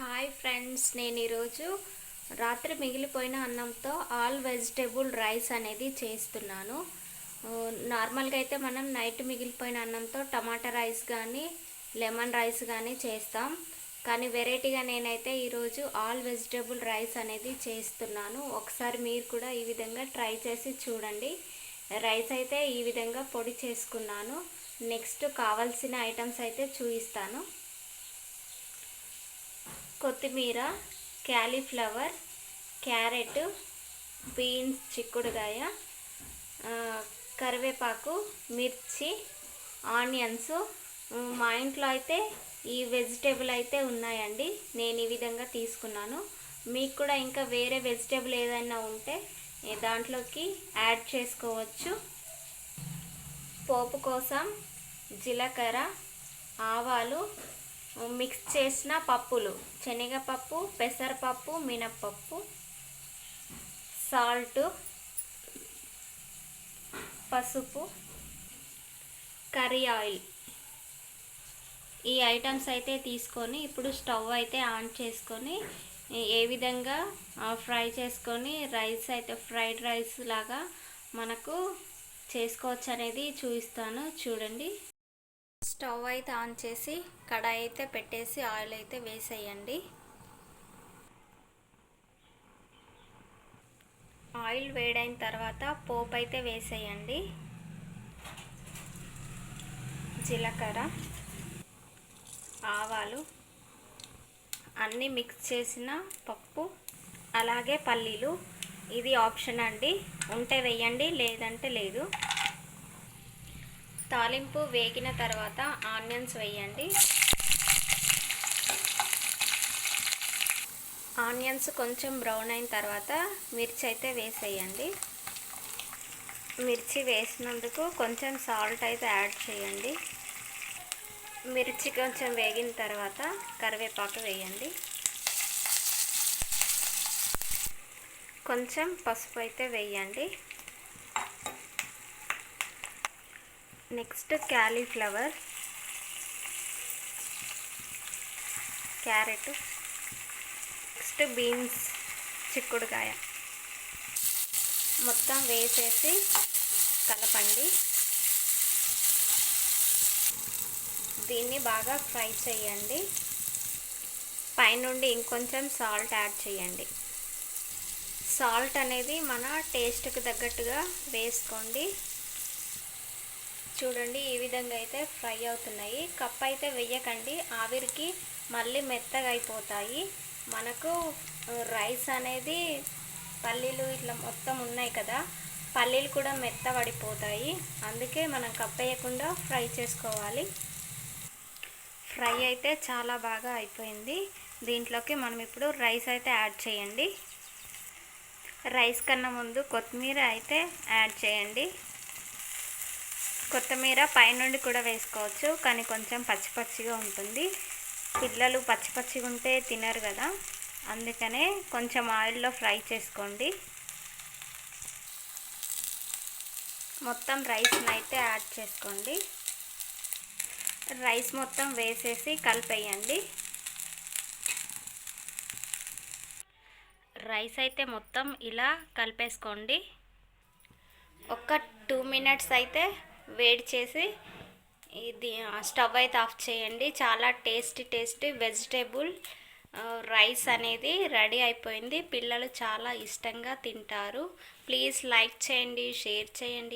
Hi friends నేను ఈరోజు రాత్రి మిగిలిపోయిన అన్నంతో ఆల్ వెజిటేబుల్ రైస్ అనేది చేస్తున్నాను. నార్మల్గా అయితే మనం నైట్ మిగిలిపోయిన అన్నంతో టమాటా రైస్ కానీ లెమన్ రైస్ కానీ చేస్తాం. కానీ వెరైటీగా నేనైతే ఈరోజు ఆల్ వెజిటేబుల్ రైస్ అనేది చేస్తున్నాను. ఒకసారి మీరు కూడా ఈ విధంగా ట్రై చేసి చూడండి. రైస్ అయితే ఈ విధంగా పొడి చేసుకున్నాను. నెక్స్ట్ కావాల్సిన ఐటమ్స్ అయితే చూపిస్తాను. కొత్తిమీర క్యాలీఫ్లవర్ క్యారెట్ బీన్స్ చిక్కుడుగాయ కరివేపాకు మిర్చి ఆనియన్స్. మా ఇంట్లో అయితే ఈ వెజిటేబుల్ అయితే ఉన్నాయండి. నేను ఈ విధంగా తీసుకున్నాను. మీకు కూడా ఇంకా వేరే వెజిటేబుల్ ఏదైనా ఉంటే దాంట్లోకి యాడ్ చేసుకోవచ్చు. పోపు కోసం జీలకర్ర ఆవాలు మిక్స్ చేసిన పప్పులు. శనగపప్పు పెసరపప్పు మినప్పప్పు సాల్ట్ పసుపు కర్రీ ఆయిల్. ఈ ఐటమ్స్ అయితే తీసుకొని ఇప్పుడు స్టవ్ అయితే ఆన్ చేసుకొని ఏ విధంగా ఫ్రై చేసుకొని రైస్ అయితే ఫ్రైడ్ రైస్ లాగా మనకు చేసుకోవచ్చు అనేది చూపిస్తాను. చూడండి. స్టవ్ అయితే ఆన్ చేసి కడాయి అయితే పెట్టేసి ఆయిల్ అయితే వేసేయండి. ఆయిల్ వేడైన తర్వాత పోపు అయితే వేసేయండి. జీలకర్ర ఆవాలు అన్నీ మిక్స్ చేసిన పప్పు అలాగే పల్లీలు. ఇది ఆప్షన్ అండి. ఉంటే వేయండి లేదంటే లేదు. తాలింపు వేగిన తర్వాత ఆనియన్స్ వేయండి. ఆనియన్స్ కొంచెం బ్రౌన్ అయిన తర్వాత మిర్చి అయితే వేసేయండి. మిర్చి వేసినందుకు కొంచెం సాల్ట్ అయితే యాడ్ చేయండి. మిర్చి కొంచెం వేగిన తర్వాత కరివేపాకు వేయండి. కొంచెం పసుపు అయితే వేయండి. Next cauliflower. Carrot. Next beans చిక్కుడుకాయ. మొత్తం వేసేసి కలపండి. దీన్ని బాగా ఫ్రై చేయండి. పైనుండి ఇంకొంచెం సాల్ట్ యాడ్ చేయండి. సాల్ట్ అనేది మన టేస్ట్కి తగ్గట్టుగా వేసుకోండి. చూడండి ఈ విధంగా అయితే ఫ్రై అవుతున్నాయి. కప్ అయితే వెయ్యకండి ఆవిరికి మళ్ళీ మెత్తగా అయిపోతాయి. మనకు రైస్ అనేది పల్లీలు ఇట్లా మొత్తం ఉన్నాయి కదా పల్లీలు కూడా మెత్తబడిపోతాయి. అందుకే మనం కప్పేయకుండా ఫ్రై చేసుకోవాలి. ఫ్రై అయితే చాలా బాగా అయిపోయింది. దీంట్లోకి మనం ఇప్పుడు రైస్ అయితే యాడ్ చేయండి. రైస్ కన్నా ముందు కొత్తిమీర అయితే యాడ్ చేయండి. కొత్తిమీర పైనుండి కూడా వేసుకోవచ్చు కానీ కొంచెం పచ్చి పచ్చిగా ఉంటుంది. పిల్లలు పచ్చి పచ్చిగా ఉంటే తినరు కదా. అందుకనే కొంచెం ఆయిల్లో ఫ్రై చేసుకోండి. మొత్తం రైస్ని అయితే యాడ్ చేసుకోండి. రైస్ మొత్తం వేసేసి కలిపేయండి. రైస్ అయితే మొత్తం ఇలా కలిపేసుకోండి. ఒక టూ మినిట్స్ అయితే వేడి చేసి ఇది స్టవ్ అయితే ఆఫ్ చేయండి. చాలా టేస్టీ టేస్టీ వెజిటేబుల్ రైస్ అనేది రెడీ అయిపోయింది. పిల్లలు చాలా ఇష్టంగా తింటారు. ప్లీజ్ లైక్ చేయండి షేర్ చేయండి.